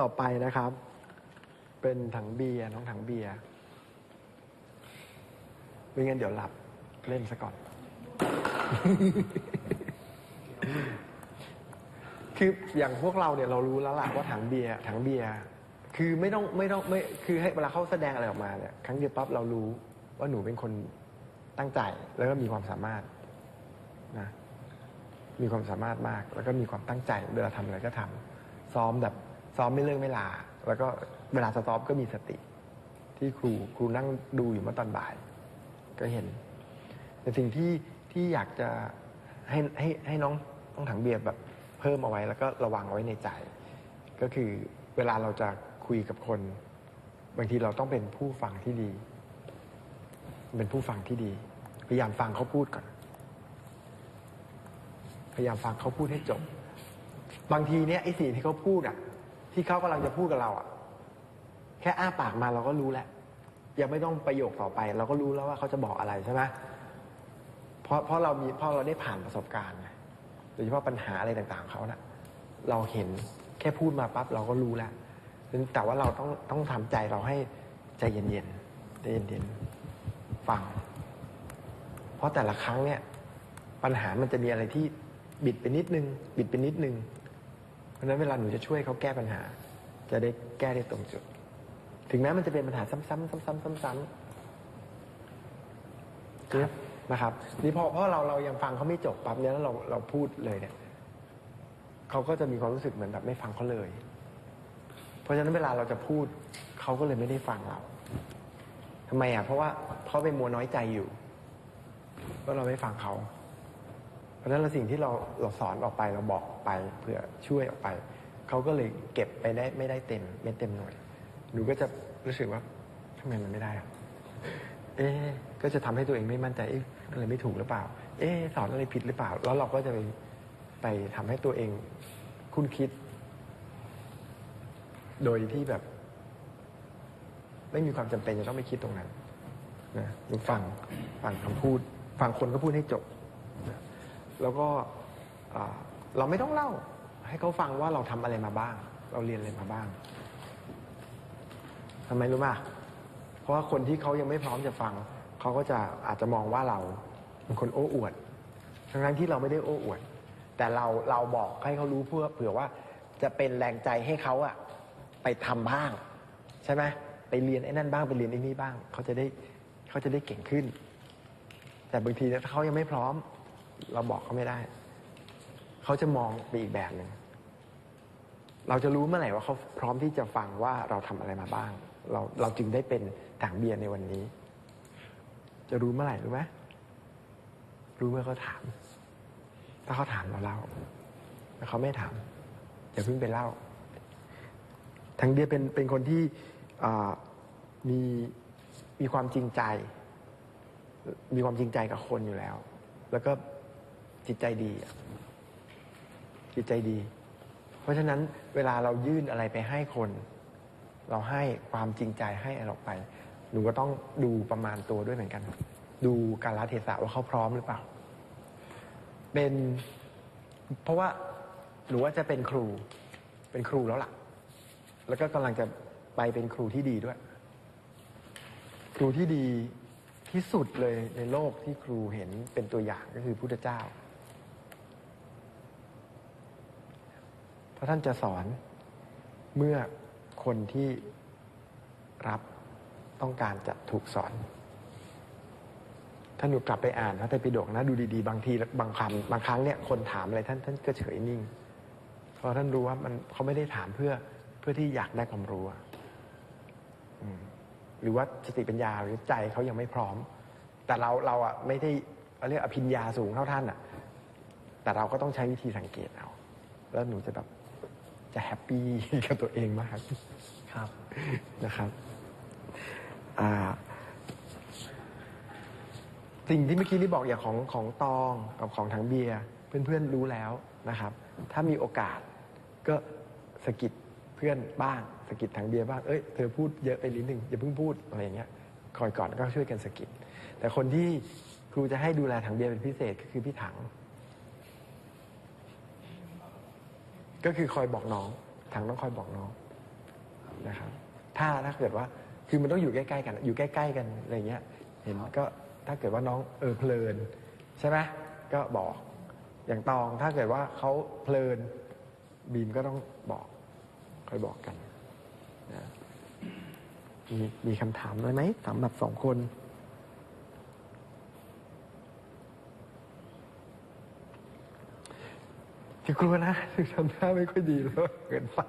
ต่อไปนะครับ เป็นถังเบียร์น้องถังเบียร์ไม่งั้นเดี๋ยวหลับเล่นซะก่อน คืออย่างพวกเราเนี่ยเรารู้แล้วล่ะว่าถังเบียร์ถังเบียร์คือไม่ต้องไม่ต้องไม่คือให้เวลาเขาแสดงอะไรออกมาเนี่ยครั้งเดียวปั๊บเรารู้ว่าหนูเป็นคนตั้งใจแล้วก็มีความสามารถนะมีความสามารถมาก แล้วก็มีความตั้งใจเวลาทำอะไรก็ทำซ้อมแบบ ซ้อมไม่เลิกไม่ลา แล้วก็เวลาซ้อมก็มีสติ ที่ครูครูนั่งดูอยู่เมื่อตอนบ่าย ก็เห็น แต่สิ่งที่ที่อยากจะให้ให้ให้น้องน้องถังเบียร์แบบเพิ่มเอาไว้ แล้วก็ระวังเอาไว้ในใจ ก็คือเวลาเราจะคุยกับคน บางทีเราต้องเป็นผู้ฟังที่ดี เป็นผู้ฟังที่ดี พยายามฟังเขาพูดก่อน พยายามฟังเขาพูดให้จบ บางทีเนี่ยไอ้สิ่งที่เขาพูดอะ ที่เขากำลังจะพูดกับเราอะแค่อ้าปากมาเราก็รู้แล้วยังไม่ต้องประโยคต่อไป เราก็รู้แล้วว่าเขาจะบอกอะไรใช่ไหมเพราะเพราะเรามีเพราะเราได้ผ่านประสบการณ์ไงโดยเฉพาะปัญหาอะไรต่างๆเขาน่ะ เราเห็นแค่พูดมาปั๊บเราก็รู้แล้วแต่ว่าเราต้องต้องทำใจเราให้ใจเย็นๆใจเย็นๆฟัง เพราะแต่ละครั้งเนี่ย ปัญหามันจะมีอะไรที่บิดไปนิดนึง บิดไปนิดนึง ราะฉะนั้นเวลาหนูจะช่วยเขาแก้ปัญหา จะได้แก้ได้ตรงจุด ถึงแม้มันจะเป็นปัญหาซ้ำๆซ้ำๆซ้ำๆเนี่ยนะครับ นี่พอเพราะเราเรายังฟังเขาไม่จบปั๊บเนี่ยแล้วเราเราพูดเลยเนี่ยเขาก็จะมีความรู้สึกเหมือนแบบไม่ฟังเขาเลย เพราะฉะนั้นเวลาเราจะพูดเขาก็เลยไม่ได้ฟังเราทำไมอะเพราะว่าเขาไปมัวน้อยใจอยู่ว่าเราไม่ฟังเขาเพ ราะฉะนั้นสิ่งที่เราเราสอนออกไปเราบอกไปเพื่อช่วยออกไป เขาก็เลยเก็บไปได้ไม่ได้เต็มไม่เต็มหน่วยหนูก็จะรู้สึกว่าทำไมมันไม่ได้อะเอ๊ก็จะทำให้ตัวเองไม่มั่นใจเอ๊ะอะไรไม่ถูกหรือเปล่า เอ๊สอนอะไรผิดหรือเปล่า แล้วเราก็จะไปไปทำให้ตัวเองคุ้นคิด โดยที่แบบ ไม่มีความจำเป็นจะต้องไปคิดตรงนั้นนะหนูฟังฟังคำพูด ฟังคนก็พูดให้จบนะ แล้วก็เราไม่ต้องเล่า ให้เขาฟังว่าเราทำอะไรมาบ้าง เราเรียนอะไรมาบ้างทำไมรู้ป่ะเพราะว่าคนที่เขายังไม่พร้อมจะฟัง เขาก็จะอาจจะมองว่าเราเป็นคนโอ้อวด ทั้งๆที่เราไม่ได้โอ้อวด แต่เราเราบอกให้เขารู้เพื่อเผื่อว่าจะเป็นแรงใจให้เขาอะไปทำบ้าง ใช่ไหมไปเรียนไอ้นั่นบ้างไปเรียนไอ้นี่บ้าง เขาจะได้เขาจะได้เก่งขึ้น แต่บางทีถ้าเขายังไม่พร้อม เราบอกเขาไม่ได้ เขาจะมองไปอีกแบบหนึ่ง เราจะรู้เมื่อไหร่ว่าเขาพร้อมที่จะฟังว่าเราทำอะไรมาบ้าง เราเราจึงได้เป็นถังเบียร์ในวันนี้ จะรู้เมื่อไหร่รู้ไหมรู้เมื่อเขาถาม ถ้าเขาถามเราเล่าถ้าเขาไม่ถามอย่าเพิ่งไปเล่าถังเบียร์เป็นเป็นคนที่มีมีความจริงใจ มีความจริงใจกับคนอยู่แล้ว แล้วก็ จิตใจดีจิตใจดี เพราะฉะนั้นเวลาเรายื่นอะไรไปให้คน เราให้ความจริงใจให้อะไรออกไปหนูก็ต้องดูประมาณตัวด้วยเหมือนกัน ดูการลเทศะว่าเขาพร้อมหรือเปล่า เป็น เพราะว่าหนูว่าจะเป็นครู เป็นครูแล้วล่ะ แล้วก็กำลังจะไปเป็นครูที่ดีด้วย ครูที่ดีที่สุดเลยในโลกที่ครูเห็นเป็นตัวอย่างก็คือพุทธเจ้า เพ ราะท่านจะสอนเมื่อคนที่รับต้องการจะถูกสอนถ้านหนูกลับไปอ่านพระไตรปิฎกนะ ดูดีๆ บางทีบางคำบางครั้งเนี่ยคนถามอะไรท่านท่านก็เฉยนิ่ง เพราะท่านรู้ว่ามันเขาไม่ได้ถามเพื่อเพื่อที่อยากได้ความรู้หรือว่าสติปัญญาหรือใจเขายังไม่พร้อม แต่เราเราอะไม่ได้เราเรียกอภิญญาสูงเท่าท่านอะ แต่เราก็ต้องใช้วิธีสังเกตเอา แล้วหนูจะแบบ จะแฮปปี้กับตัวเองมากครับนะครับอ่าสิ่งที่เมื่อกี้ที่บอกอย่างของของตองกับของถังเบียร์เพื่อนๆรู้แล้วนะครับ ถ้ามีโอกาสก็สะกิดเพื่อนบ้างสะกิดถังเบียร์บ้างเอ้ยเธอพูดเยอะไปนิดนึงอย่าเพิ่งพูดอะไรอย่างเงี้ยคอยก่อนก็ช่วยกันสะกิดแต่คนที่ครูจะให้ดูแลถังเบียร์เป็นพิเศษก็คือพี่ถัง ก็คือคอยบอกน้องถังต้องคอยบอกน้องนะครับ ถ้าถ้าเกิดว่าคือมันต้องอยู่ใกล้ๆกัน อยู่ใกล้ๆกันอะไรเงี้ย เห็นก็ถ้าเกิดว่าน้องเออเพลิน ใช่ไหมก็บอก อย่างตองถ้าเกิดว่าเขาเพลินบีมก็ต้องบอกคอยบอกกันนะมีมีคำถามอะไรไหมสำหรับสองคน จะกลัวนะถึงทำหน้าไม่ค่อยดีแล้วเกินฟ้า